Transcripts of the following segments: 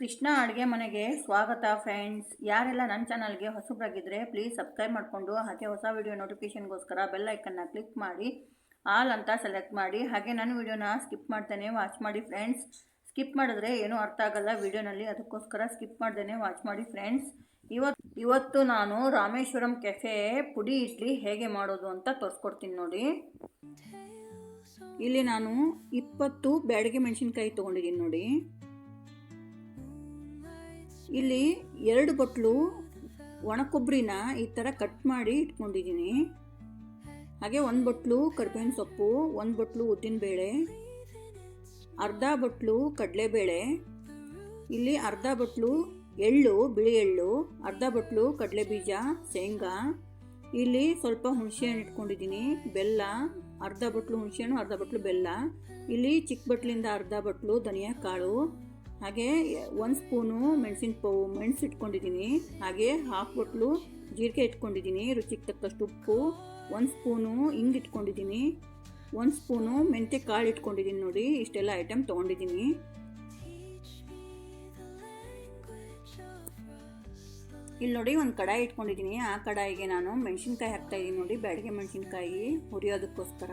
ಕೃಷ್ಣ ಅಡುಗೆ ಮನೆಗೆ ಸ್ವಾಗತ ಫ್ರೆಂಡ್ಸ್. ಯಾರೆಲ್ಲ ನನ್ನ ಚಾನಲ್ಗೆ ಹೊಸಬ್ರಾಗಿದ್ದರೆ ಪ್ಲೀಸ್ ಸಬ್ಸ್ಕ್ರೈಬ್ ಮಾಡಿಕೊಂಡು ಹಾಗೆ ಹೊಸ ವಿಡಿಯೋ ನೋಟಿಫಿಕೇಷನ್ಗೋಸ್ಕರ ಬೆಲ್ ಐಕನ್ನ ಕ್ಲಿಕ್ ಮಾಡಿ, ಆಲ್ ಅಂತ ಸೆಲೆಕ್ಟ್ ಮಾಡಿ. ಹಾಗೆ ನನ್ನ ವಿಡಿಯೋನ ಸ್ಕಿಪ್ ಮಾಡ್ತೇನೆ ವಾಚ್ ಮಾಡಿ ಫ್ರೆಂಡ್ಸ್. ಸ್ಕಿಪ್ ಮಾಡಿದ್ರೆ ಏನೂ ಅರ್ಥ ಆಗಲ್ಲ ವಿಡಿಯೋನಲ್ಲಿ, ಅದಕ್ಕೋಸ್ಕರ ಸ್ಕಿಪ್ ಮಾಡ್ದೇನೆ ವಾಚ್ ಮಾಡಿ ಫ್ರೆಂಡ್ಸ್. ಇವತ್ತು ಇವತ್ತು ನಾನು ರಾಮೇಶ್ವರಂ ಕೆಫೆ ಪುಡಿ ಇಡ್ಲಿ ಹೇಗೆ ಮಾಡೋದು ಅಂತ ತೋರಿಸ್ಕೊಡ್ತೀನಿ ನೋಡಿ. ಇಲ್ಲಿ ನಾನು ಇಪ್ಪತ್ತು ಬ್ಯಾಡಗೆ ಮೆಣಸಿನ್ಕಾಯಿ ತೊಗೊಂಡಿದ್ದೀನಿ ನೋಡಿ. ಇಲ್ಲಿ ಎರಡು ಬಟ್ಲು ಒಣ ಕೊಬ್ಬರಿನ ಈ ಥರ ಕಟ್ ಮಾಡಿ ಇಟ್ಕೊಂಡಿದ್ದೀನಿ. ಹಾಗೆ ಒಂದು ಬಟ್ಲು ಕರ್ಬೇವಿನ ಸೊಪ್ಪು, ಒಂದು ಬಟ್ಲು ಉದ್ದಿನಬೇಳೆ ಅರ್ಧ ಬಟ್ಲು ಕಡಲೆಬೇಳೆ, ಇಲ್ಲಿ ಅರ್ಧ ಬಟ್ಲು ಎಳ್ಳು, ಬಿಳಿ ಎಳ್ಳು, ಅರ್ಧ ಬಟ್ಲು ಕಡಲೆ ಬೀಜ ಶೇಂಗಾ, ಇಲ್ಲಿ ಸ್ವಲ್ಪ ಹುಣಸೆಹಣ್ಣು ಇಟ್ಕೊಂಡಿದ್ದೀನಿ, ಬೆಲ್ಲ, ಅರ್ಧ ಬಟ್ಲು ಹುಣಸೆಹಣ್ಣು, ಅರ್ಧ ಬಟ್ಲು ಬೆಲ್ಲ, ಇಲ್ಲಿ ಚಿಕ್ಕ ಬಟ್ಲಿಂದ ಅರ್ಧ ಬಟ್ಲು ಧನಿಯಾ ಕಾಳು ಹಾಗೆ ಒಂದು ಸ್ಪೂನು ಮೆಣಸಿನ ಪವು ಮೆಣಸು ಇಟ್ಕೊಂಡಿದ್ದೀನಿ. ಹಾಗೆ ಹಾಫ್ ಬಟ್ಲು ಜೀರಿಗೆ ಇಟ್ಕೊಂಡಿದ್ದೀನಿ, ರುಚಿಗೆ ತಕ್ಕಷ್ಟು ಉಪ್ಪು. ಒಂದು ಸ್ಪೂನು ಹಿಂಗೆ ಇಟ್ಕೊಂಡಿದ್ದೀನಿ. ಒಂದು ಸ್ಪೂನು ಮೆಂತ್ಯ ಕಾಳು ಇಟ್ಕೊಂಡಿದ್ದೀನಿ ನೋಡಿ, ಇಷ್ಟೆಲ್ಲ ಐಟಮ್ ತೊಗೊಂಡಿದ್ದೀನಿ. ಇಲ್ಲಿ ನೋಡಿ ಒಂದು ಕಡಾಯಿ ಇಟ್ಕೊಂಡಿದ್ದೀನಿ. ಆ ಕಡಾಯಿಗೆ ನಾನು ಮೆಣಸಿನ್ಕಾಯಿ ಹಾಕ್ತಾಯಿದ್ದೀನಿ ನೋಡಿ, ಬ್ಯಾಡಿಗೆ ಮೆಣಸಿನ್ಕಾಯಿ ಹುರಿಯೋದಕ್ಕೋಸ್ಕರ.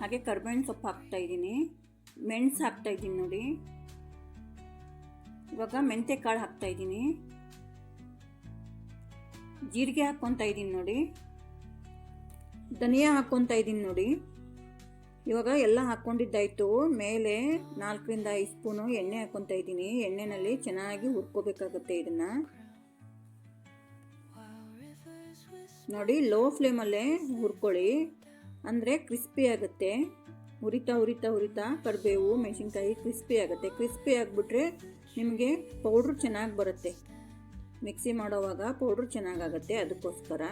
ಹಾಗೆ ಕರ್ಬೇವಿನ ಸೊಪ್ಪು ಹಾಕ್ತಾಯಿದ್ದೀನಿ ಮೆಣಸು ಹಾಕ್ತಾಯಿದ್ದೀನಿ ನೋಡಿ. ಇವಾಗ ಮೆಂತ್ಯ ಕಾಳು ಹಾಕ್ತಾ ಇದ್ದೀನಿ. ಜೀರಿಗೆ ಹಾಕ್ಕೊತಾ ಇದ್ದೀನಿ ನೋಡಿ. ಧನಿಯಾ ಹಾಕ್ಕೊತಾ ಇದ್ದೀನಿ ನೋಡಿ. ಇವಾಗ ಎಲ್ಲ ಹಾಕ್ಕೊಂಡಿದ್ದಾಯಿತು. ಮೇಲೆ ನಾಲ್ಕರಿಂದ ಐದು ಸ್ಪೂನು ಎಣ್ಣೆ ಹಾಕ್ಕೊತಾ ಇದ್ದೀನಿ. ಎಣ್ಣೆನಲ್ಲಿ ಚೆನ್ನಾಗಿ ಹುರ್ಕೋಬೇಕಾಗುತ್ತೆ ಇದನ್ನ. ನೋಡಿ, ಲೋ ಫ್ಲೇಮಲ್ಲೇ ಹುರ್ಕೊಳ್ಳಿ. ಅಂದರೆ ಕ್ರಿಸ್ಪಿ ಆಗುತ್ತೆ. ಹುರಿತಾ ಹುರಿತಾ ಹುರಿತಾ ಕರಿಬೇವು, ಮೆಣಸಿನ್ಕಾಯಿ ಕ್ರಿಸ್ಪಿ ಆಗುತ್ತೆ. ಕ್ರಿಸ್ಪಿ ಆಗಿಬಿಟ್ರೆ ನಿಮಗೆ ಪೌಡ್ರ್ ಚೆನ್ನಾಗಿ ಬರುತ್ತೆ. ಮಿಕ್ಸಿ ಮಾಡೋವಾಗ ಪೌಡ್ರ್ ಚೆನ್ನಾಗಾಗತ್ತೆ ಅದಕ್ಕೋಸ್ಕರ.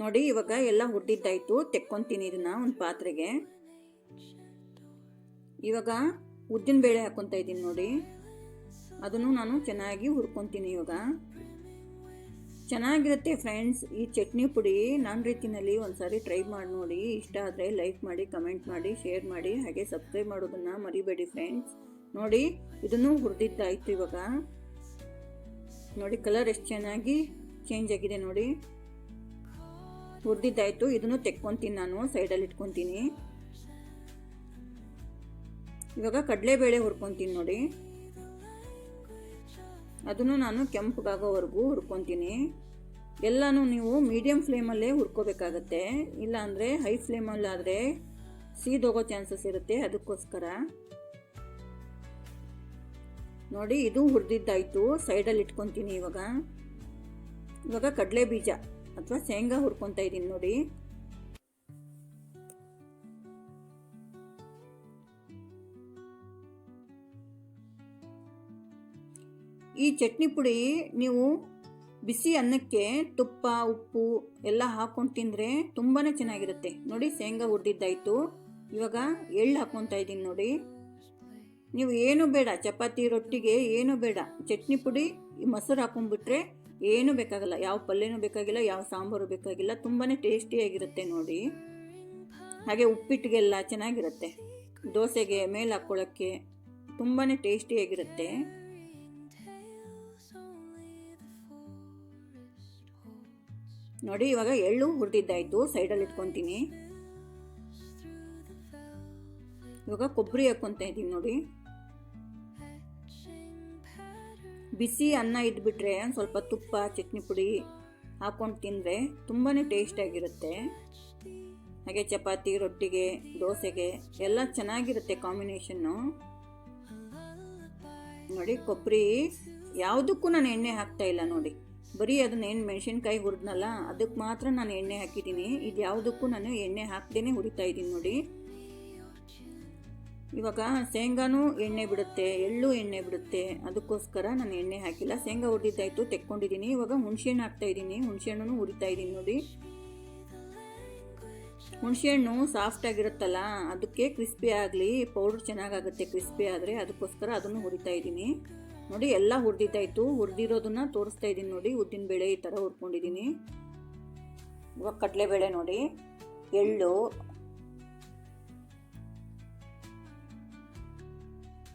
ನೋಡಿ, ಇವಾಗ ಎಲ್ಲ ಹುಡ್ದಿದ್ದಾಯ್ತು ತೆಕ್ಕೊಂತೀನಿ ಇದನ್ನ ಒಂದು ಪಾತ್ರೆಗೆ. ಇವಾಗ ಉದ್ದಿನ ಬೇಳೆ ಹಾಕೊಂತ ಇದ್ದೀನಿ ನೋಡಿ. ಅದನ್ನು ನಾನು ಚೆನ್ನಾಗಿ ಹುರ್ಕೊತೀನಿ ಇವಾಗ. ಚೆನ್ನಾಗಿರುತ್ತೆ ಫ್ರೆಂಡ್ಸ್. ಈ ಚಟ್ನಿ ಪುಡಿ ನನ್ನ ರೀತಿಯಲ್ಲಿ ಒಂದ್ಸಾರಿ ಟ್ರೈ ಮಾಡಿ ನೋಡಿ. ಇಷ್ಟ ಆದರೆ ಲೈಕ್ ಮಾಡಿ, ಕಮೆಂಟ್ ಮಾಡಿ, ಶೇರ್ ಮಾಡಿ, ಹಾಗೆ ಸಬ್ಸ್ಕ್ರೈಬ್ ಮಾಡೋದನ್ನು ಮರಿಬೇಡಿ ಫ್ರೆಂಡ್ಸ್. ನೋಡಿ, ಇದನ್ನು ಹುರಿದಿದ್ದಾಯ್ತು ಇವಾಗ. ನೋಡಿ, ಕಲರ್ ಎಷ್ಟು ಚೆನ್ನಾಗಿ ಚೇಂಜ್ ಆಗಿದೆ ನೋಡಿ. ಹುರಿದಿದ್ದಾಯ್ತು. ಇದನ್ನು ತೆಕ್ಕೊತೀನಿ ನಾನು, ಸೈಡಲ್ಲಿ ಇಟ್ಕೊತೀನಿ. ಇವಾಗ ಕಡಲೆಬೇಳೆ ಹುರ್ಕೊತೀನಿ ನೋಡಿ. ಅದನ್ನು ನಾನು ಕೆಂಪಗಾಗೋವರೆಗೂ ಹುರ್ಕೊತೀನಿ. ಎಲ್ಲನೂ ನೀವು ಮೀಡಿಯಮ್ ಫ್ಲೇಮಲ್ಲೇ ಹುರ್ಕೋಬೇಕಾಗತ್ತೆ. ಇಲ್ಲಾಂದರೆ ಹೈ ಫ್ಲೇಮಲ್ಲಾದರೆ ಸೀದೋಗೋ ಚಾನ್ಸಸ್ ಇರುತ್ತೆ ಅದಕ್ಕೋಸ್ಕರ. ನೋಡಿ, ಇದು ಹುರಿದಿದ್ದಾಯಿತು. ಸೈಡಲ್ಲಿ ಇಟ್ಕೊತೀನಿ ಇವಾಗ. ಇವಾಗ ಕಡಲೆ ಬೀಜ ಅಥವಾ ಶೇಂಗಾ ಹುರ್ಕೊತಾ ಇದ್ದೀನಿ ನೋಡಿ. ಈ ಚಟ್ನಿ ಪುಡಿ ನೀವು ಬಿಸಿ ಅನ್ನಕ್ಕೆ ತುಪ್ಪ, ಉಪ್ಪು ಎಲ್ಲ ಹಾಕೊಂಡು ತಿಂದರೆ ತುಂಬಾ ಚೆನ್ನಾಗಿರುತ್ತೆ. ನೋಡಿ, ಶೇಂಗಾ ಹುರಿದಿದ್ದಾಯಿತು. ಇವಾಗ ಎಳ್ಳು ಹಾಕ್ಕೊತಾ ಇದ್ದೀನಿ ನೋಡಿ. ನೀವು ಏನು ಬೇಡ, ಚಪಾತಿ ರೊಟ್ಟಿಗೆ ಏನು ಬೇಡ. ಚಟ್ನಿ ಪುಡಿ ಮೊಸರು ಹಾಕೊಂಡ್ಬಿಟ್ರೆ ಏನೂ ಬೇಕಾಗಲ್ಲ. ಯಾವ ಪಲ್ಯನೂ ಬೇಕಾಗಿಲ್ಲ, ಯಾವ ಸಾಂಬಾರು ಬೇಕಾಗಿಲ್ಲ. ತುಂಬಾ ಟೇಸ್ಟಿಯಾಗಿರುತ್ತೆ ನೋಡಿ. ಹಾಗೆ ಉಪ್ಪಿಟ್ಟಿಗೆಲ್ಲ ಚೆನ್ನಾಗಿರುತ್ತೆ. ದೋಸೆಗೆ, ಮೇಲೆ ಹಾಕ್ಕೊಳ್ಳೋಕ್ಕೆ ತುಂಬಾ ಟೇಸ್ಟಿಯಾಗಿರುತ್ತೆ ನೋಡಿ, ಇವಾಗ ಎಳ್ಳು ಹುರಿದಿದ್ದಾಯ್ತು ಸೈಡಲ್ಲಿ ಇಟ್ಕೊತೀನಿ. ಇವಾಗ ಕೊಬ್ಬರಿ ಹಾಕೊತ ಇದ್ದೀನಿ ನೋಡಿ. ಬಿಸಿ ಅನ್ನ ಇದ್ಬಿಟ್ರೆ ಸ್ವಲ್ಪ ತುಪ್ಪ, ಚಟ್ನಿ ಪುಡಿ ಹಾಕ್ಕೊಂಡು ತಿಂದರೆ ತುಂಬಾ ಟೇಸ್ಟಾಗಿರುತ್ತೆ ಹಾಗೆ ಚಪಾತಿ, ರೊಟ್ಟಿಗೆ, ದೋಸೆಗೆ ಎಲ್ಲ ಚೆನ್ನಾಗಿರುತ್ತೆ ಕಾಂಬಿನೇಷನ್ನು ನೋಡಿ, ಕೊಬ್ಬರಿ ಯಾವುದಕ್ಕೂ ನಾನು ಎಣ್ಣೆ ಹಾಕ್ತಾ ಇಲ್ಲ ನೋಡಿ. ಬರೀ ಅದನ್ನ ಏನು ಮೆಣಸಿನ್ಕಾಯಿ ಹುರಿದ್ನಲ್ಲ ಅದಕ್ಕೆ ಮಾತ್ರ ನಾನು ಎಣ್ಣೆ ಹಾಕಿದ್ದೀನಿ. ಇದು ಯಾವುದಕ್ಕೂ ನಾನು ಎಣ್ಣೆ ಹಾಕ್ದೇ ಹುರಿತಾ ಇದ್ದೀನಿ ನೋಡಿ. ಇವಾಗ ಶೇಂಗಾನೂ ಎಣ್ಣೆ ಬಿಡುತ್ತೆ, ಎಳ್ಳು ಎಣ್ಣೆ ಬಿಡುತ್ತೆ. ಅದಕ್ಕೋಸ್ಕರ ನಾನು ಎಣ್ಣೆ ಹಾಕಿಲ್ಲ. ಶೇಂಗಾ ಹುರಿದಿದ್ದಾಯ್ತು ತೆಕ್ಕೊಂಡಿದ್ದೀನಿ. ಇವಾಗ ಹುಣಸೆಹಣ್ಣು ಹಾಕ್ತಾ ಇದ್ದೀನಿ. ಹುಣಸೆಹಣ್ಣು ಹುರಿತಾ ಇದ್ದೀನಿ ನೋಡಿ. ಹುಣಸೆಹಣ್ಣು ಸಾಫ್ಟ್ ಆಗಿರುತ್ತಲ್ಲ, ಅದಕ್ಕೆ ಕ್ರಿಸ್ಪಿ ಆಗಲಿ ಪೌಡ್ರ್ ಚೆನ್ನಾಗಾಗುತ್ತೆ ಕ್ರಿಸ್ಪಿ ಆದರೆ ಅದಕ್ಕೋಸ್ಕರ ಅದನ್ನು ಹುರಿತಾ ಇದ್ದೀನಿ. ನೋಡಿ, ಎಲ್ಲ ಹುರಿದಿದ್ದಾಯ್ತು ಹುರಿದಿರೋದನ್ನ ತೋರಿಸ್ತಾ ಇದ್ದೀನಿ ನೋಡಿ, ಉದ್ದಿನ ಬೇಳೆ ಈ ಥರ ಹುರ್ಕೊಂಡಿದ್ದೀನಿ ಇವಾಗ ಕಡಲೆಬೇಳೆ ನೋಡಿ, ಎಳ್ಳು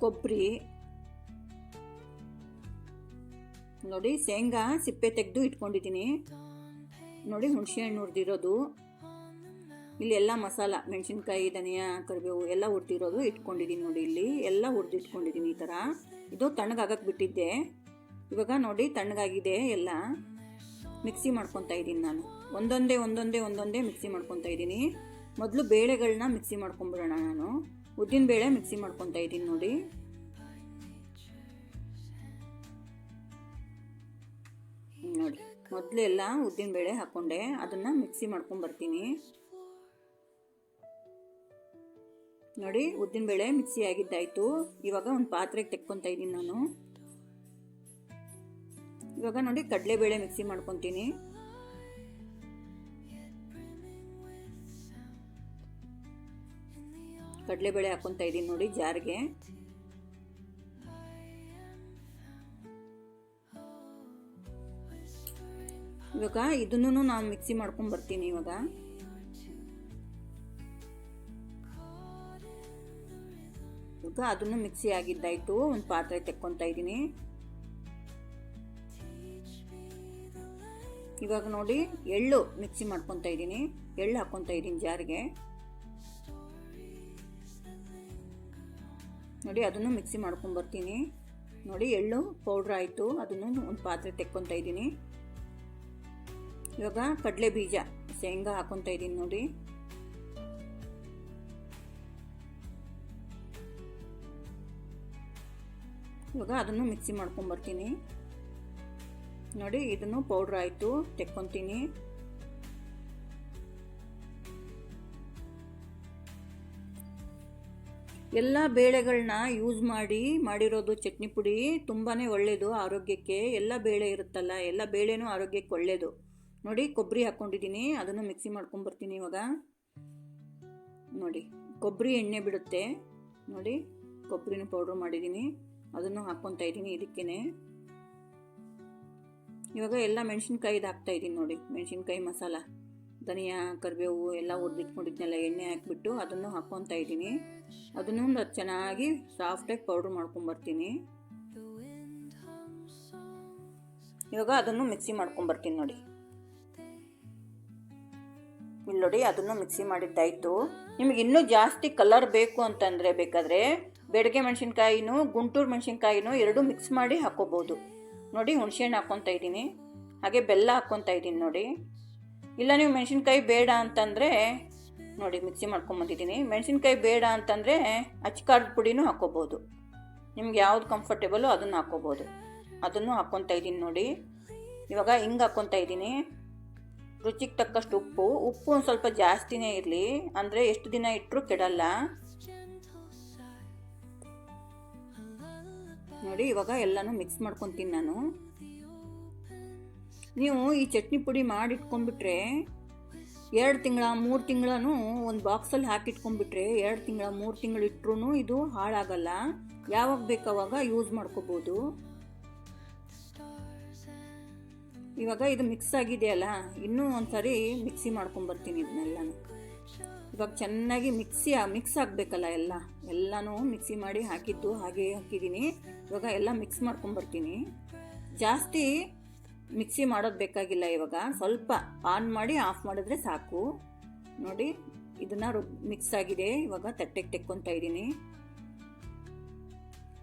ಕೊಬ್ಬರಿ ನೋಡಿ, ಶೇಂಗಾ ಸಿಪ್ಪೆ ತೆಗೆದು ಇಟ್ಕೊಂಡಿದ್ದೀನಿ ನೋಡಿ, ಹುಣಸೆ ಹಣ್ಣು ಹುರಿದಿರೋದು. ಇಲ್ಲಿ ಎಲ್ಲ ಮಸಾಲ, ಮೆಣಸಿನ್ಕಾಯಿ, ಧನಿಯಾ, ಕರಿಬೇವು ಎಲ್ಲ ಹುರಿದಿರೋದು ಇಟ್ಕೊಂಡಿದ್ದೀನಿ ನೋಡಿ ಇಲ್ಲಿ. ಎಲ್ಲ ಹುರಿದಿಟ್ಕೊಂಡಿದ್ದೀನಿ ಈ ಥರ ಇದು ತಣ್ಣಗಾಗಕ್ಕೆ ಬಿಟ್ಟಿದ್ದೆ. ಇವಾಗ ನೋಡಿ ತಣ್ಣಗಾಗಿದೆ ಎಲ್ಲ. ಮಿಕ್ಸಿ ಮಾಡ್ಕೊತಾ ಇದ್ದೀನಿ ನಾನು. ಒಂದೊಂದೇ ಒಂದೊಂದೇ ಒಂದೊಂದೇ ಮಿಕ್ಸಿ ಮಾಡ್ಕೊತಾ ಇದ್ದೀನಿ. ಮೊದಲು ಬೇಳೆಗಳನ್ನ ಮಿಕ್ಸಿ ಮಾಡ್ಕೊಂಬಿಡೋಣ ನಾನು. ಉದ್ದಿನ ಬೇಳೆ ಮಿಕ್ಸಿ ಮಾಡ್ಕೊತಾ ಇದ್ದೀನಿ ನೋಡಿ. ನೋಡಿ, ಮೊದಲೆಲ್ಲ ಉದ್ದಿನ ಬೇಳೆ ಹಾಕ್ಕೊಂಡೆ ಅದನ್ನು ಮಿಕ್ಸಿ ಮಾಡ್ಕೊಂಬರ್ತೀನಿ. ನೋಡಿ, ಉದ್ದಿನ ಬೇಳೆ ಮಿಕ್ಸಿ ಆಗಿದ್ದಾಯ್ತು. ಇವಾಗ ಒಂದು ಪಾತ್ರೆಗೆ ತೆಕ್ಕೊತಾ ಇದ್ದೀನಿ ನಾನು. ಇವಾಗ ನೋಡಿ, ಕಡಲೆಬೇಳೆ ಮಿಕ್ಸಿ ಮಾಡ್ಕೊತೀನಿ. ಕಡಲೆಬೇಳೆ ಹಾಕ್ಕೊತಾ ಇದ್ದೀನಿ ನೋಡಿ, ಜಾರ್ಗೆ. ಇವಾಗ ಇದನ್ನು ನಾನು ಮಿಕ್ಸಿ ಮಾಡ್ಕೊಂಡು ಬರ್ತೀನಿ ಇವಾಗ. ಇವಾಗ ಅದನ್ನು ಮಿಕ್ಸಿ ಆಗಿದ್ದಾಯಿತು. ಒಂದು ಪಾತ್ರೆ ತೆಕ್ಕೊತಾ ಇದ್ದೀನಿ. ಇವಾಗ ನೋಡಿ, ಎಳ್ಳು ಮಿಕ್ಸಿ ಮಾಡ್ಕೊತಾ ಇದ್ದೀನಿ. ಎಳ್ಳು ಹಾಕ್ಕೊತಾ ಇದ್ದೀನಿ ಜಾರಿಗೆ. ನೋಡಿ, ಅದನ್ನು ಮಿಕ್ಸಿ ಮಾಡ್ಕೊಂಡು ಬರ್ತೀನಿ. ನೋಡಿ, ಎಳ್ಳು ಪೌಡ್ರ್ ಆಯಿತು. ಅದನ್ನು ಒಂದು ಪಾತ್ರೆ ತೆಕ್ಕೊತಾ ಇದ್ದೀನಿ. ಇವಾಗ ಕಡಲೆ ಬೀಜ, ಶೇಂಗಾ ಹಾಕೊತಾ ಇದ್ದೀನಿ ನೋಡಿ. ಇವಾಗ ಅದನ್ನು ಮಿಕ್ಸಿ ಮಾಡ್ಕೊಂಬರ್ತೀನಿ ನೋಡಿ, ಇದನ್ನು ಪೌಡ್ರ್ ಆಯಿತು, ತೆಕ್ಕೊತೀನಿ. ಎಲ್ಲ ಬೇಳೆಗಳನ್ನ ಯೂಸ್ ಮಾಡಿ ಮಾಡಿರೋದು ಚಟ್ನಿ ಪುಡಿ ತುಂಬಾ ಒಳ್ಳೆಯದು ಆರೋಗ್ಯಕ್ಕೆ. ಎಲ್ಲ ಬೇಳೆ ಇರುತ್ತಲ್ಲ, ಎಲ್ಲ ಬೇಳೆನೂ ಆರೋಗ್ಯಕ್ಕೆ ಒಳ್ಳೆಯದು ನೋಡಿ, ಕೊಬ್ಬರಿ ಹಾಕ್ಕೊಂಡಿದ್ದೀನಿ ಅದನ್ನು ಮಿಕ್ಸಿ ಮಾಡ್ಕೊಂಬರ್ತೀನಿ ಇವಾಗ. ನೋಡಿ, ಕೊಬ್ಬರಿ ಎಣ್ಣೆ ಬಿಡುತ್ತೆ. ನೋಡಿ, ಕೊಬ್ಬರಿನ ಪೌಡ್ರ್ ಮಾಡಿದ್ದೀನಿ. ಅದನ್ನು ಹಾಕ್ಕೊತಾ ಇದ್ದೀನಿ ಇದಕ್ಕೇ ಇವಾಗ ಎಲ್ಲ ಮೆಣಸಿನ್ಕಾಯಿದು ಹಾಕ್ತಾ ಇದ್ದೀನಿ ನೋಡಿ, ಮೆಣಸಿನ್ಕಾಯಿ ಮಸಾಲ, ಧನಿಯಾ, ಕರಿಬೇವು ಎಲ್ಲ ಹುರಿದಿಟ್ಕೊಂಡಿದ್ನೆಲ್ಲ, ಎಣ್ಣೆ ಹಾಕ್ಬಿಟ್ಟು ಅದನ್ನು ಹಾಕ್ಕೊತಾ ಇದ್ದೀನಿ. ಅದನ್ನು ಚೆನ್ನಾಗಿ ಸಾಫ್ಟಾಗಿ ಪೌಡ್ರ್ ಮಾಡ್ಕೊಂಬರ್ತೀನಿ ಇವಾಗ ಅದನ್ನು ಮಿಕ್ಸಿ ಮಾಡ್ಕೊಂಬರ್ತೀನಿ ನೋಡಿ. ಇಲ್ಲಿ ನೋಡಿ, ಅದನ್ನು ಮಿಕ್ಸಿ ಮಾಡಿದ್ದಾಯಿತು. ನಿಮಗೆ ಇನ್ನೂ ಜಾಸ್ತಿ ಕಲರ್ ಬೇಕು ಅಂತಂದರೆ ಬೇಕಾದರೆ ಬೆಳಗ್ಗೆ ಮೆಣಸಿನ್ಕಾಯಿನೂ, ಗುಂಟೂರು ಮೆಣಸಿನ್ಕಾಯಿನೂ ಎರಡೂ ಮಿಕ್ಸ್ ಮಾಡಿ ಹಾಕ್ಕೋಬೋದು. ನೋಡಿ, ಹುಣಸೆಹಣ್ಣು ಹಾಕ್ಕೊತಾ ಇದ್ದೀನಿ. ಹಾಗೆ ಬೆಲ್ಲ ಹಾಕ್ಕೊತಾ ಇದ್ದೀನಿ ನೋಡಿ. ಇಲ್ಲ, ನೀವು ಮೆಣಸಿನ್ಕಾಯಿ ಬೇಡ ಅಂತಂದರೆ, ನೋಡಿ ಮಿಕ್ಸಿ ಮಾಡ್ಕೊಂಬಂದಿದ್ದೀನಿ ಮೆಣಸಿನ್ಕಾಯಿ ಬೇಡ ಅಂತಂದರೆ ಅಚ್ಕಾರದ ಪುಡಿನೂ ಹಾಕ್ಕೋಬೋದು. ನಿಮ್ಗೆ ಯಾವ್ದು ಕಂಫರ್ಟೇಬಲು ಅದನ್ನು ಹಾಕ್ಕೋಬೋದು. ಅದನ್ನು ಹಾಕ್ಕೊತಾ ಇದ್ದೀನಿ ನೋಡಿ. ಇವಾಗ ಹಿಂಗೆ ಹಾಕ್ಕೊತಾ ಇದ್ದೀನಿ. ರುಚಿಗೆ ತಕ್ಕಷ್ಟು ಉಪ್ಪು. ಉಪ್ಪು ಒಂದು ಸ್ವಲ್ಪ ಜಾಸ್ತಿನೇ ಇರಲಿ. ಅಂದರೆ ಎಷ್ಟು ದಿನ ಇಟ್ಟರೂ ಕೆಡಲ್ಲ. ನೋಡಿ, ಇವಾಗ ಎಲ್ಲನೂ ಮಿಕ್ಸ್ ಮಾಡ್ಕೊತೀನಿ ನಾನು. ನೀವು ಈ ಚಟ್ನಿ ಪುಡಿ ಮಾಡಿಟ್ಕೊಂಡ್ಬಿಟ್ರೆ ಎರಡು ತಿಂಗಳ, ಮೂರು ತಿಂಗಳೂ ಒಂದು ಬಾಕ್ಸಲ್ಲಿ ಹಾಕಿಟ್ಕೊಂಡ್ಬಿಟ್ರೆ ಎರಡು ತಿಂಗಳ, ಮೂರು ತಿಂಗಳು ಇಟ್ಟರೂ ಇದು ಹಾಳಾಗಲ್ಲ. ಯಾವಾಗ ಬೇಕಾವಾಗ ಯೂಸ್ ಮಾಡ್ಕೋಬೋದು. ಇವಾಗ ಇದು ಮಿಕ್ಸ್ ಆಗಿದೆಯಲ್ಲ, ಇನ್ನೂ ಒಂದು ಸಾರಿ ಮಿಕ್ಸಿ ಮಾಡ್ಕೊಂಬರ್ತೀನಿ ಇದನ್ನೆಲ್ಲನೂ ಇವಾಗ ಚೆನ್ನಾಗಿ ಮಿಕ್ಸಿ ಮಿಕ್ಸ್ ಆಗಬೇಕಲ್ಲ ಎಲ್ಲ. ಎಲ್ಲನೂ ಮಿಕ್ಸಿ ಮಾಡಿ ಹಾಕಿದ್ದು ಹಾಗೆ ಹಾಕಿದ್ದೀನಿ. ಇವಾಗ ಎಲ್ಲ ಮಿಕ್ಸ್ ಮಾಡ್ಕೊಂಬರ್ತೀನಿ ಜಾಸ್ತಿ ಮಿಕ್ಸಿ ಮಾಡೋದು ಬೇಕಾಗಿಲ್ಲ ಇವಾಗ. ಸ್ವಲ್ಪ ಆನ್ ಮಾಡಿ ಆಫ್ ಮಾಡಿದ್ರೆ ಸಾಕು. ನೋಡಿ, ಇದನ್ನು ಮಿಕ್ಸ್ ಆಗಿದೆ. ಇವಾಗ ತಟ್ಟೆಗೆ ತೆಕ್ಕೊತಾ ಇದ್ದೀನಿ.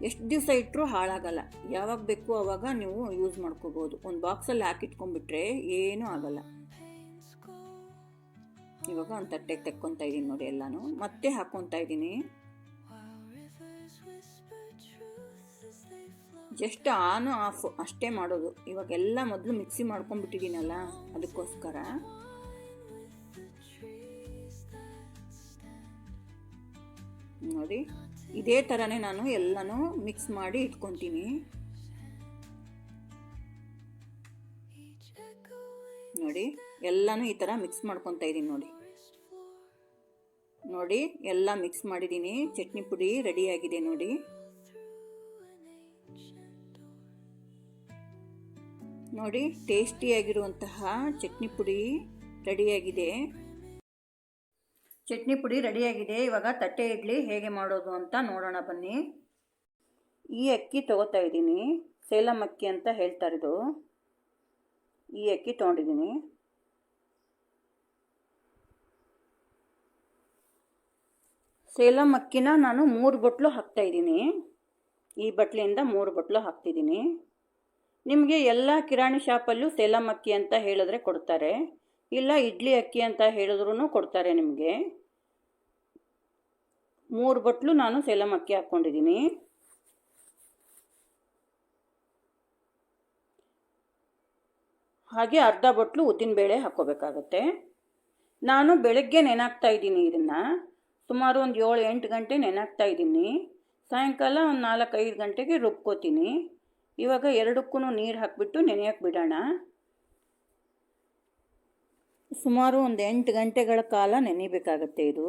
ಎಷ್ಟು ದಿವಸ ಇಟ್ಟರೂ ಹಾಳಾಗಲ್ಲ. ಯಾವಾಗ ಬೇಕು ಆವಾಗ ನೀವು ಯೂಸ್ ಮಾಡ್ಕೋಬೋದು. ಒಂದು ಬಾಕ್ಸಲ್ಲಿ ಹಾಕಿಟ್ಕೊಂಡ್ಬಿಟ್ರೆ ಏನೂ ಆಗಲ್ಲ. ಇವಾಗ ಒಂದು ತಟ್ಟೆಗೆ ತೆಕ್ಕೊತಾ ಇದ್ದೀನಿ ನೋಡಿ ಎಲ್ಲನೂ. ಮತ್ತೆ ಹಾಕ್ಕೊತಾ ಇದ್ದೀನಿ. ಜಸ್ಟ್ ಆನ್ ಆಫ್ ಅಷ್ಟೇ ಮಾಡೋದು. ಇವಾಗೆಲ್ಲ ಮೊದಲು ಮಿಕ್ಸಿ ಮಾಡ್ಕೊಂಡ್ಬಿಟ್ಟಿದ್ದೀನಲ್ಲ, ಅದಕ್ಕೋಸ್ಕರ. ನೋಡಿ, ಇದೇ ಥರನೇ ನಾನು ಎಲ್ಲನೂ ಮಿಕ್ಸ್ ಮಾಡಿ ಇಟ್ಕೊತೀನಿ. ಎಲ್ಲನೂ ಈ ಥರ ಮಿಕ್ಸ್ ಮಾಡ್ಕೊತಾ ಇದ್ದೀನಿ ನೋಡಿ. ನೋಡಿ, ಎಲ್ಲ ಮಿಕ್ಸ್ ಮಾಡಿದ್ದೀನಿ ಚಟ್ನಿ ಪುಡಿ ರೆಡಿಯಾಗಿದೆ ನೋಡಿ. ನೋಡಿ ಟೇಸ್ಟಿಯಾಗಿರುವಂತಹ ಚಟ್ನಿ ಪುಡಿ ರೆಡಿಯಾಗಿದೆ ಚಟ್ನಿ ಪುಡಿ ರೆಡಿಯಾಗಿದೆ ಇವಾಗ ತಟ್ಟೆ ಇಡ್ಲಿ ಹೇಗೆ ಮಾಡೋದು ಅಂತ ನೋಡೋಣ ಬನ್ನಿ. ಈ ಅಕ್ಕಿ ತಗೋತಾ ಇದ್ದೀನಿ ಸೇಲಂ ಅಕ್ಕಿ ಅಂತ ಹೇಳ್ತಾರಿದು ಈ ಅಕ್ಕಿ ತೊಗೊಂಡಿದ್ದೀನಿ. ಸೇಲಂ ಅಕ್ಕಿನ ನಾನು ಮೂರು ಬಟ್ಲು ಹಾಕ್ತಾ ಇದ್ದೀನಿ. ಈ ಬಟ್ಲೆಯಿಂದ ಮೂರು ಬಟ್ಲು ಹಾಕ್ತಿದ್ದೀನಿ. ನಿಮಗೆ ಎಲ್ಲ ಕಿರಾಣಿ ಶಾಪಲ್ಲೂ ಸೇಲಂ ಅಕ್ಕಿ ಅಂತ ಹೇಳಿದ್ರೆ ಕೊಡ್ತಾರೆ. ಇಲ್ಲ ಇಡ್ಲಿ ಅಕ್ಕಿ ಅಂತ ಹೇಳಿದ್ರೂ ಕೊಡ್ತಾರೆ ನಿಮಗೆ. ಮೂರು ಬಟ್ಲು ನಾನು ಸೇಲಂ ಅಕ್ಕಿ ಹಾಕ್ಕೊಂಡಿದ್ದೀನಿ. ಹಾಗೆ ಅರ್ಧ ಬಟ್ಲು ಉದ್ದಿನಬೇಳೆ ಹಾಕ್ಕೋಬೇಕಾಗತ್ತೆ ನಾನು ಬೆಳಗ್ಗೆ ನೆನಾಗ್ತಾ ಇದ್ದೀನಿ ಇದನ್ನು. ಸುಮಾರು ಒಂದು ಏಳು ಎಂಟು ಗಂಟೆ ನೆನಾಕ್ತಾ ಇದ್ದೀನಿ. ಸಾಯಂಕಾಲ ಒಂದು ನಾಲ್ಕೈದು ಗಂಟೆಗೆ ರುಬ್ಕೋತೀನಿ. ಇವಾಗ ಎರಡಕ್ಕೂ ನೀರು ಹಾಕಿಬಿಟ್ಟು ನೆನೆಯಕ್ಕೆ ಬಿಡೋಣ. ಸುಮಾರು ಒಂದು ಎಂಟು ಗಂಟೆಗಳ ಕಾಲ ನೆನೆಯಬೇಕಾಗತ್ತೆ ಇದು.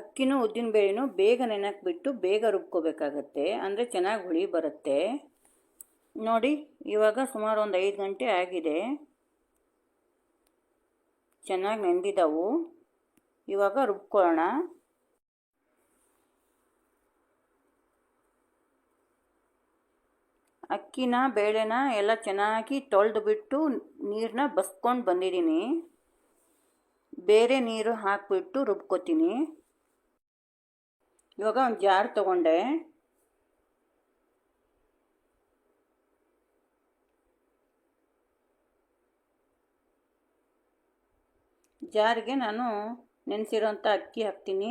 ಅಕ್ಕಿನೂ ಉದ್ದಿನಬೇಳೆನೂ ಬೇಗ ನೆನಕ್ಬಿಟ್ಟು ಬೇಗ ರುಬ್ಕೋಬೇಕಾಗತ್ತೆ. ಅಂದರೆ ಚೆನ್ನಾಗಿ ಹುಳಿ ಬರುತ್ತೆ. ನೋಡಿ, ಇವಾಗ ಸುಮಾರು ಒಂದು ಐದು ಗಂಟೆ ಆಗಿದೆ. ಚೆನ್ನಾಗಿ ನೆಂದಿದ್ದವು ಇವಾಗ ರುಬ್ಕೊಳ್ಳೋಣ. ಅಕ್ಕಿನ ಬೇಳೆನ ಎಲ್ಲ ಚೆನ್ನಾಗಿ ತೊಳೆದು ಬಿಟ್ಟು ನೀರನ್ನ ಬಸ್ಕೊಂಡು ಬಂದಿದ್ದೀನಿ ಬೇರೆ ನೀರು ಹಾಕಿಬಿಟ್ಟು ರುಬ್ಕೋತೀನಿ. ಇವಾಗ ಒಂದು ಜಾರ್ ತಗೊಂಡೆ. ಜಾರಿಗೆ ನಾನು ನೆನೆಸಿರೋಂಥ ಅಕ್ಕಿ ಹಾಕ್ತೀನಿ.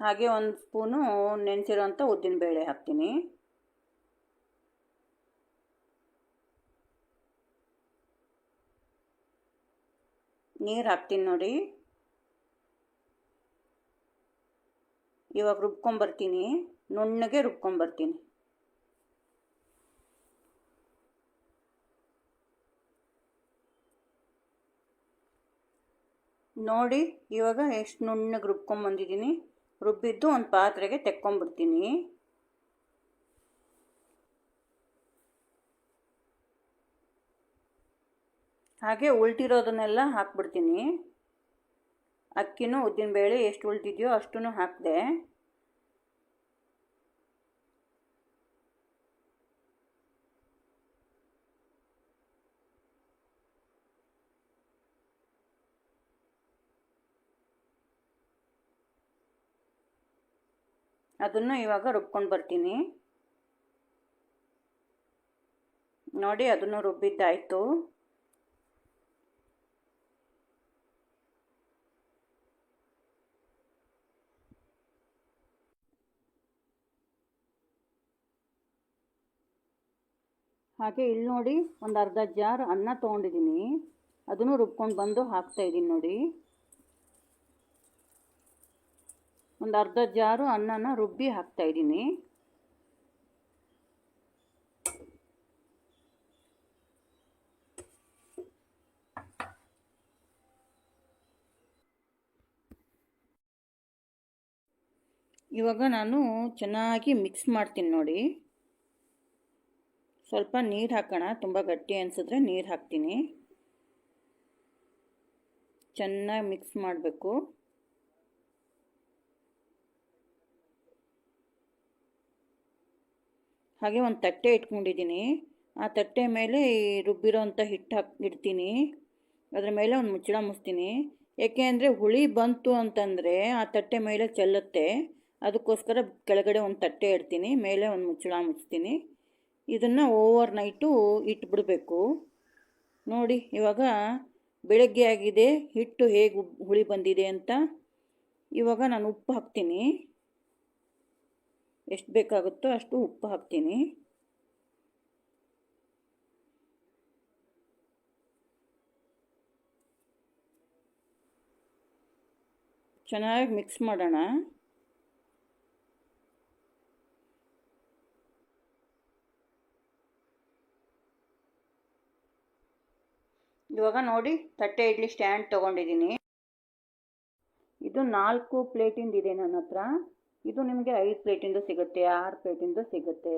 ಹಾಗೆ ಒಂದು ಸ್ಪೂನು ನೆನೆಸಿರೋಂಥ ಉದ್ದಿನಬೇಳೆ ಹಾಕ್ತೀನಿ. ನೀರು ಹಾಕ್ತೀನಿ ನೋಡಿ. ಇವಾಗ ರುಬ್ಕೊಂಬರ್ತೀನಿ. ನುಣ್ಣಗೆ ರುಬ್ಕೊಂಬರ್ತೀನಿ. ನೋಡಿ, ಇವಾಗ ಎಷ್ಟು ನುಣ್ಣಗೆ ರುಬ್ಕೊಂಬಂದಿದ್ದೀನಿ ರುಬ್ಬಿದ್ದು ಒಂದು ಪಾತ್ರೆಗೆ ತೆಕ್ಕೊಂಬಿಡ್ತೀನಿ. ಹಾಗೆ ಉಲ್ಟಿರೋದನ್ನೆಲ್ಲ ಹಾಕ್ಬಿಡ್ತೀನಿ. ಅಕ್ಕಿನೂ ಉದ್ದಿನಬೇಳೆ ಎಷ್ಟು ಉಳ್ತಿದೆಯೋ ಅಷ್ಟೂ ಹಾಕಿದೆ. ಅದನ್ನು ಇವಾಗ ರುಬ್ಕೊಂಡು ಬರ್ತೀನಿ. ನೋಡಿ, ಅದನ್ನು ರುಬ್ಬಿದ್ದಾಯಿತು. ಹಾಗೆ ಇಲ್ಲಿ ನೋಡಿ, ಒಂದು ಅರ್ಧ ಜಾರ್ ಅನ್ನ ತೊಗೊಂಡಿದ್ದೀನಿ. ಅದನ್ನು ರುಬ್ಕೊಂಡು ಬಂದು ಹಾಕ್ತಾಯಿದ್ದೀನಿ ನೋಡಿ. ಒಂದು ಅರ್ಧ ಜಾರು ಅನ್ನನ ರುಬ್ಬಿ ಹಾಕ್ತಾಯಿದ್ದೀನಿ ಇವಾಗ ನಾನು ಚೆನ್ನಾಗಿ ಮಿಕ್ಸ್ ಮಾಡ್ತೀನಿ ನೋಡಿ. ಸ್ವಲ್ಪ ನೀರು ಹಾಕೋಣ, ತುಂಬ ಗಟ್ಟಿ ಅನಿಸಿದ್ರೆ ನೀರು ಹಾಕ್ತೀನಿ. ಚೆನ್ನಾಗಿ ಮಿಕ್ಸ್ ಮಾಡಬೇಕು. ಹಾಗೆ ಒಂದು ತಟ್ಟೆ ಇಟ್ಕೊಂಡಿದ್ದೀನಿ. ಆ ತಟ್ಟೆ ಮೇಲೆ ಈ ರುಬ್ಬಿರೋಂಥ ಹಿಟ್ಟು ಹಾಕಿ, ಇಡ್ತೀನಿ. ಅದರ ಮೇಲೆ ಒಂದು ಮುಚ್ಚಳ ಮುಚ್ತೀನಿ. ಏಕೆ ಅಂದರೆ ಹುಳಿ ಬಂತು ಅಂತಂದರೆ ಆ ತಟ್ಟೆ ಮೇಲೆ ಚೆಲ್ಲುತ್ತೆ. ಅದಕ್ಕೋಸ್ಕರ ಕೆಳಗಡೆ ಒಂದು ತಟ್ಟೆ ಇಡ್ತೀನಿ. ಮೇಲೆ ಒಂದು ಮುಚ್ಚಳ ಮುಚ್ತೀನಿ. ಇದನ್ನು ಓವರ್ ನೈಟು ಇಟ್ಬಿಡಬೇಕು. ನೋಡಿ, ಇವಾಗ ಬೆಳಗ್ಗೆ ಆಗಿದೆ. ಹಿಟ್ಟು ಹೇಗೆ ಹುಳಿ ಬಂದಿದೆ ಅಂತ ಇವಾಗ ನಾನು ಉಪ್ಪು ಹಾಕ್ತೀನಿ. ಎಷ್ಟು ಬೇಕಾಗುತ್ತೋ ಅಷ್ಟು ಉಪ್ಪು ಹಾಕ್ತೀನಿ. ಚೆನ್ನಾಗಿ ಮಿಕ್ಸ್ ಮಾಡೋಣ. ಇವಾಗ ನೋಡಿ ತಟ್ಟೆ ಇಡ್ಲಿ ಸ್ಟ್ಯಾಂಡ್ ತೊಗೊಂಡಿದ್ದೀನಿ. ಇದು ನಾಲ್ಕು ಪ್ಲೇಟಿಂದ ಇದೆ ನನ್ನ ಹತ್ರ. ಇದು ನಿಮಗೆ ಐದು ಪ್ಲೇಟಿಂದು ಸಿಗುತ್ತೆ, ಆರು ಪ್ಲೇಟಿಂದು ಸಿಗುತ್ತೆ.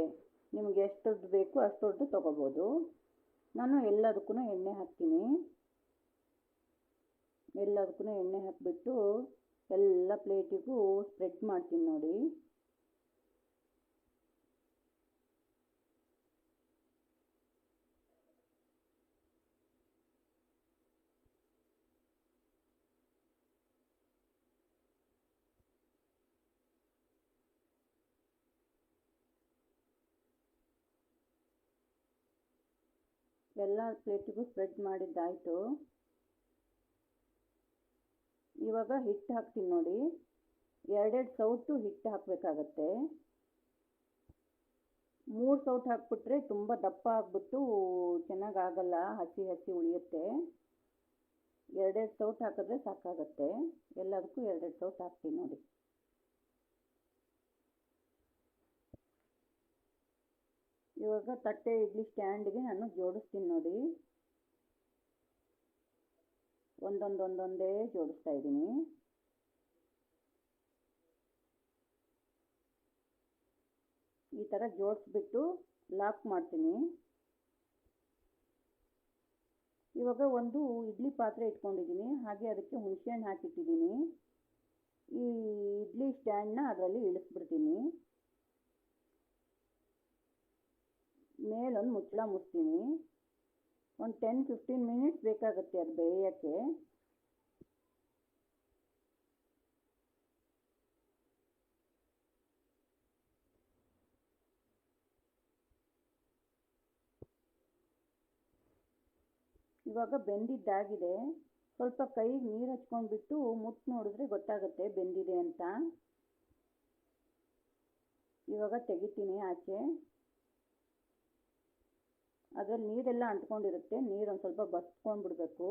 ನಿಮಗೆ ಎಷ್ಟೊದ್ದು ಬೇಕು ಅಷ್ಟೊದ್ದು ತೊಗೋಬೋದು. ನಾನು ಎಲ್ಲದಕ್ಕೂ ಎಣ್ಣೆ ಹಾಕ್ತೀನಿ. ಎಲ್ಲದಕ್ಕೂ ಎಣ್ಣೆ ಹಾಕಿಬಿಟ್ಟು ಎಲ್ಲ ಪ್ಲೇಟಿಗೂ ಸ್ಪ್ರೆಡ್ ಮಾಡ್ತೀನಿ ನೋಡಿ. ಎಲ್ಲ ಪ್ಲೇಟಿಗೂ ಸ್ಪ್ರೆಡ್ ಮಾಡಿದ್ದಾಯಿತು. ಇವಾಗ ಹಿಟ್ಟು ಹಾಕ್ತೀನಿ ನೋಡಿ. ಎರಡೆರಡು ಸೌಟು ಹಿಟ್ಟು ಹಾಕಬೇಕಾಗತ್ತೆ. ಮೂರು ಸೌಟ್ ಹಾಕ್ಬಿಟ್ರೆ ತುಂಬ ದಪ್ಪ ಆಗಿಬಿಟ್ಟು ಚೆನ್ನಾಗಾಗಲ್ಲ, ಹಸಿ ಹಸಿ ಉಳಿಯುತ್ತೆ. ಎರಡೆರಡು ಸೌಟ್ ಹಾಕಿದ್ರೆ ಸಾಕಾಗತ್ತೆ. ಎಲ್ಲದಕ್ಕೂ ಎರಡೆರಡು ಸೌಟ್ ಹಾಕ್ತೀನಿ ನೋಡಿ. ಇವಾಗ ತಟ್ಟೆ ಇಡ್ಲಿ ಸ್ಟ್ಯಾಂಡ್ಗೆ ನಾನು ಜೋಡಿಸ್ತೀನಿ ನೋಡಿ. ಒಂದೊಂದು ಒಂದೊಂದೇ ಜೋಡಿಸ್ತಾ ಇದ್ದೀನಿ. ಈ ಥರ ಜೋಡಿಸ್ಬಿಟ್ಟು ಲಾಕ್ ಮಾಡ್ತೀನಿ. ಇವಾಗ ಒಂದು ಇಡ್ಲಿ ಪಾತ್ರೆ ಇಟ್ಕೊಂಡಿದ್ದೀನಿ. ಹಾಗೆ ಅದಕ್ಕೆ ಹುಣಸೆಹಣ್ಣು ಹಾಕಿಟ್ಟಿದ್ದೀನಿ. ಈ ಇಡ್ಲಿ ಸ್ಟ್ಯಾಂಡ್ನ ಅದರಲ್ಲಿ ಇಳಿಸ್ಬಿಡ್ತೀನಿ. ಮೇಲೊಂದು ಮುಚ್ಚಳ ಮುಚ್ತೀನಿ ಒಂದು ಟೆನ್ ಫಿಫ್ಟೀನ್ ಮಿನಿಟ್ಸ್ ಬೇಕಾಗುತ್ತೆ ಅದು ಬೇಯೋಕ್ಕೆ. ಇವಾಗ ಬೆಂದಿದ್ದಾಗಿದೆ. ಸ್ವಲ್ಪ ಕೈಗೆ ನೀರು ಹಚ್ಕೊಂಡ್ಬಿಟ್ಟು ಮುಟ್ಟು ನೋಡಿದ್ರೆ ಗೊತ್ತಾಗುತ್ತೆ ಬೆಂದಿದೆ ಅಂತ. ಇವಾಗ ತೆಗಿತೀನಿ ಆಚೆ. ಅದರಲ್ಲಿ ನೀರೆಲ್ಲ ಅಂಟ್ಕೊಂಡಿರುತ್ತೆ, ನೀರು ಒಂದು ಸ್ವಲ್ಪ ಬಸ್ಕೊಂಡ್ಬಿಡ್ಬೇಕು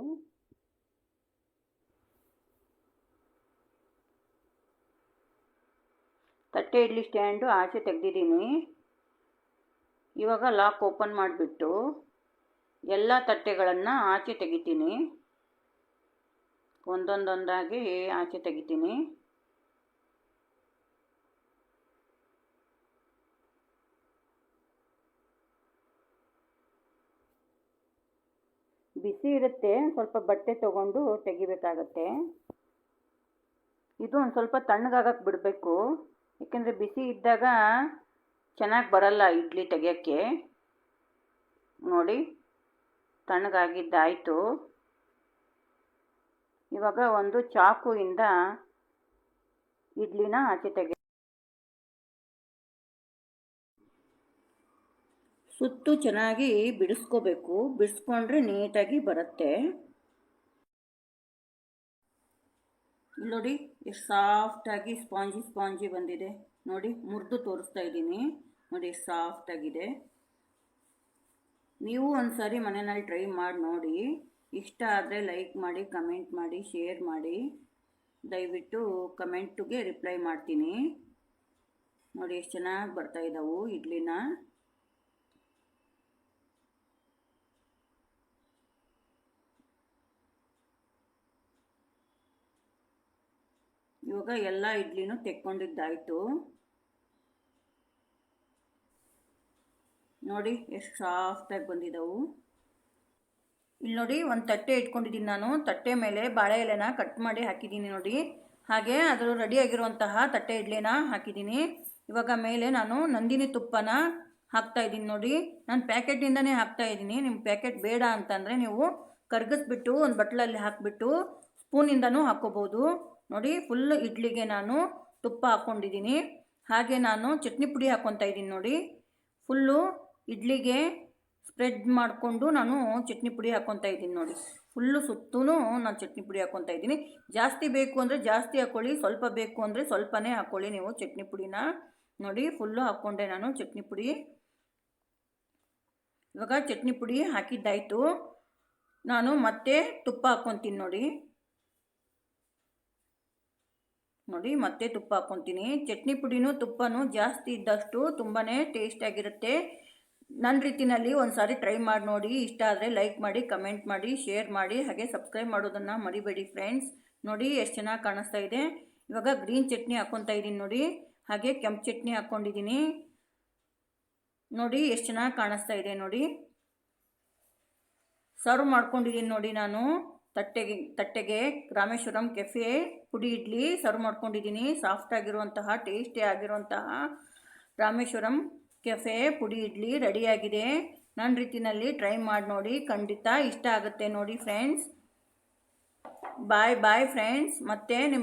ತಟ್ಟೆ ಇಡ್ಲಿ ಸ್ಟ್ಯಾಂಡು ಆಚೆ ತೆಗೆದಿದ್ದೀನಿ. ಇವಾಗ ಲಾಕ್ ಓಪನ್ ಮಾಡಿಬಿಟ್ಟು ಎಲ್ಲ ತಟ್ಟೆಗಳನ್ನು ಆಚೆ ತೆಗಿತೀನಿ. ಒಂದೊಂದೊಂದಾಗಿ ಆಚೆ ತೆಗಿತೀನಿ. ಬಿಸಿ ಇರುತ್ತೆ, ಸ್ವಲ್ಪ ಬಟ್ಟೆ ತಗೊಂಡು ತೆಗಿಬೇಕಾಗತ್ತೆ. ಇದು ಒಂದು ಸ್ವಲ್ಪ ತಣ್ಣಗಾಗಕ್ಕೆ ಬಿಡಬೇಕು. ಏಕೆಂದರೆ ಬಿಸಿ ಇದ್ದಾಗ ಚೆನ್ನಾಗಿ ಬರಲ್ಲ ಇಡ್ಲಿ ತೆಗಿಯೋಕ್ಕೆ. ನೋಡಿ, ತಣ್ಣಗಾಗಿದ್ದಾಯಿತು. ಇವಾಗ ಒಂದು ಚಾಕುವಿಂದ ಇಡ್ಲಿನ ಆಚೆ ತೆಗೆ ಸುತ್ತು ಚೆನ್ನಾಗಿ ಬಿಡಿಸ್ಕೋಬೇಕು. ಬಿಡಿಸ್ಕೊಂಡ್ರೆ ನೀಟಾಗಿ ಬರುತ್ತೆ. ನೋಡಿ, ಎಷ್ಟು ಸಾಫ್ಟಾಗಿ ಸ್ಪಾಂಜಿ ಸ್ಪಾಂಜಿ ಬಂದಿದೆ. ನೋಡಿ, ಮುರಿದು ತೋರಿಸ್ತಾ ಇದ್ದೀನಿ. ನೋಡಿ, ಎಷ್ಟು ಸಾಫ್ಟಾಗಿದೆ ನೀವು ಒಂದು ಸಾರಿ ಮನೆಯಲ್ಲಿ ಟ್ರೈ ಮಾಡಿ ನೋಡಿ. ಇಷ್ಟ ಆದರೆ ಲೈಕ್ ಮಾಡಿ, ಕಮೆಂಟ್ ಮಾಡಿ, ಶೇರ್ ಮಾಡಿ. ದಯವಿಟ್ಟು ಕಮೆಂಟುಗೆ ರಿಪ್ಲೈ ಮಾಡ್ತೀನಿ. ನೋಡಿ, ಎಷ್ಟು ಚೆನ್ನಾಗಿ ಬರ್ತಾ ಇದ್ದಾವು ಇಡ್ಲಿನ. ಇವಾಗ ಎಲ್ಲ ಇಡ್ಲಿನೂ ತೆಕ್ಕೊಂಡಿದ್ದಾಯಿತು. ನೋಡಿ ಎಷ್ಟು ಸಾಫ್ಟಾಗಿ ಬಂದಿದ್ದವು ಇಲ್ಲಿ ನೋಡಿ ಒಂದು ತಟ್ಟೆ ಇಟ್ಕೊಂಡಿದ್ದೀನಿ ನಾನು. ತಟ್ಟೆ ಮೇಲೆ ಬಾಳೆ ಎಲೆನ ಕಟ್ ಮಾಡಿ ಹಾಕಿದ್ದೀನಿ ನೋಡಿ. ಹಾಗೆ ಅದರ ರೆಡಿಯಾಗಿರುವಂತಹ ತಟ್ಟೆ ಇಡ್ಲಿನ ಹಾಕಿದ್ದೀನಿ ಇವಾಗ ಮೇಲೆ ನಾನು ನಂದಿನಿ ತುಪ್ಪನ ಹಾಕ್ತಾ ಇದ್ದೀನಿ ನೋಡಿ. ನಾನು ಪ್ಯಾಕೆಟಿಂದನೇ ಹಾಕ್ತಾ ಇದ್ದೀನಿ. ನಿಮ್ಮ ಪ್ಯಾಕೆಟ್ ಬೇಡ ಅಂತಂದರೆ ನೀವು ಕರ್ಗಿಸ್ಬಿಟ್ಟು ಒಂದು ಬಟ್ಲಲ್ಲಿ ಹಾಕಿಬಿಟ್ಟು ಸ್ಪೂನಿಂದನೂ ಹಾಕ್ಕೋಬೋದು. ನೋಡಿ ಫುಲ್ ಇಡ್ಲಿಗೆ ನಾನು ತುಪ್ಪ ಹಾಕ್ಕೊಂಡಿದ್ದೀನಿ ಹಾಗೆ ನಾನು ಚಟ್ನಿ ಪುಡಿ ಹಾಕ್ಕೊತಾ ಇದ್ದೀನಿ ನೋಡಿ. ಫುಲ್ಲು ಇಡ್ಲಿಗೆ ಸ್ಪ್ರೆಡ್ ಮಾಡಿಕೊಂಡು ನಾನು ಚಟ್ನಿ ಪುಡಿ ಹಾಕ್ಕೊತಾ ಇದ್ದೀನಿ ನೋಡಿ. ಫುಲ್ಲು ಸುತ್ತೂ ನಾನು ಚಟ್ನಿ ಪುಡಿ ಹಾಕ್ಕೊತಾ ಇದ್ದೀನಿ. ಜಾಸ್ತಿ ಬೇಕು ಅಂದರೆ ಜಾಸ್ತಿ ಹಾಕ್ಕೊಳ್ಳಿ ಸ್ವಲ್ಪ ಬೇಕು ಅಂದರೆ ಸ್ವಲ್ಪನೇ ಹಾಕ್ಕೊಳ್ಳಿ ನೀವು ಚಟ್ನಿ ಪುಡಿನ. ನೋಡಿ ಫುಲ್ಲು ಹಾಕ್ಕೊಂಡೆ ನಾನು ಚಟ್ನಿ ಪುಡಿ. ಇವಾಗ ಚಟ್ನಿ ಪುಡಿ ಹಾಕಿದ್ದಾಯಿತು. ನಾನು ಮತ್ತೆ ತುಪ್ಪ ಹಾಕ್ಕೊತೀನಿ ನೋಡಿ. ನೋಡಿ, ಮತ್ತೆ ತುಪ್ಪ ಹಾಕ್ಕೊತೀನಿ. ಚಟ್ನಿ ಪುಡಿನೂ ತುಪ್ಪನೂ ಜಾಸ್ತಿ ಇದ್ದಷ್ಟು ತುಂಬಾ ಟೇಸ್ಟಾಗಿರುತ್ತೆ ನನ್ನ ರೀತಿನಲ್ಲಿ ಒಂದು ಸಾರಿ ಟ್ರೈ ಮಾಡಿ ನೋಡಿ. ಇಷ್ಟ ಆದರೆ ಲೈಕ್ ಮಾಡಿ ಕಮೆಂಟ್ ಮಾಡಿ ಶೇರ್ ಮಾಡಿ. ಹಾಗೆ ಸಬ್ಸ್ಕ್ರೈಬ್ ಮಾಡೋದನ್ನು ಮರಿಬೇಡಿ ಫ್ರೆಂಡ್ಸ್ ನೋಡಿ, ಎಷ್ಟು ಚೆನ್ನಾಗಿ ಕಾಣಿಸ್ತಾ ಇದೆ. ಇವಾಗ ಗ್ರೀನ್ ಚಟ್ನಿ ಹಾಕ್ಕೊತಾ ಇದ್ದೀನಿ ನೋಡಿ. ಹಾಗೆ ಕೆಂಪು ಚಟ್ನಿ ಹಾಕ್ಕೊಂಡಿದ್ದೀನಿ. ನೋಡಿ, ಎಷ್ಟು ಚೆನ್ನಾಗಿ ಕಾಣಿಸ್ತಾ ಇದೆ ನೋಡಿ. ಸರ್ವ್ ಮಾಡ್ಕೊಂಡಿದ್ದೀನಿ ನೋಡಿ ನಾನು. ತಟ್ಟೆಗೆ ತಟ್ಟೆಗೆ ರಾಮೇಶ್ವರಂ ಕೆಫೆ ಪುಡಿ ಇಡ್ಲಿ ಸರ್ವ್ ಮಾಡ್ಕೊಂಡಿದ್ದೀನಿ. ಸಾಫ್ಟ್ ಆಗಿರುವಂತಹ ಟೇಸ್ಟಿ ಆಗಿರುವಂತಹ ರಾಮೇಶ್ವರಂ ಕೆಫೆ ಪುಡಿ ಇಡ್ಲಿ ರೆಡಿಯಾಗಿದೆ ನನ್ನ ರೀತಿನಲ್ಲಿ ಟ್ರೈ ಮಾಡಿ ನೋಡಿ, ಖಂಡಿತ ಇಷ್ಟ ಆಗುತ್ತೆ ನೋಡಿ ಫ್ರೆಂಡ್ಸ್ ಬಾಯ್ ಬಾಯ್ ಫ್ರೆಂಡ್ಸ್ ಮತ್ತೆ ನಿಮ್ಮ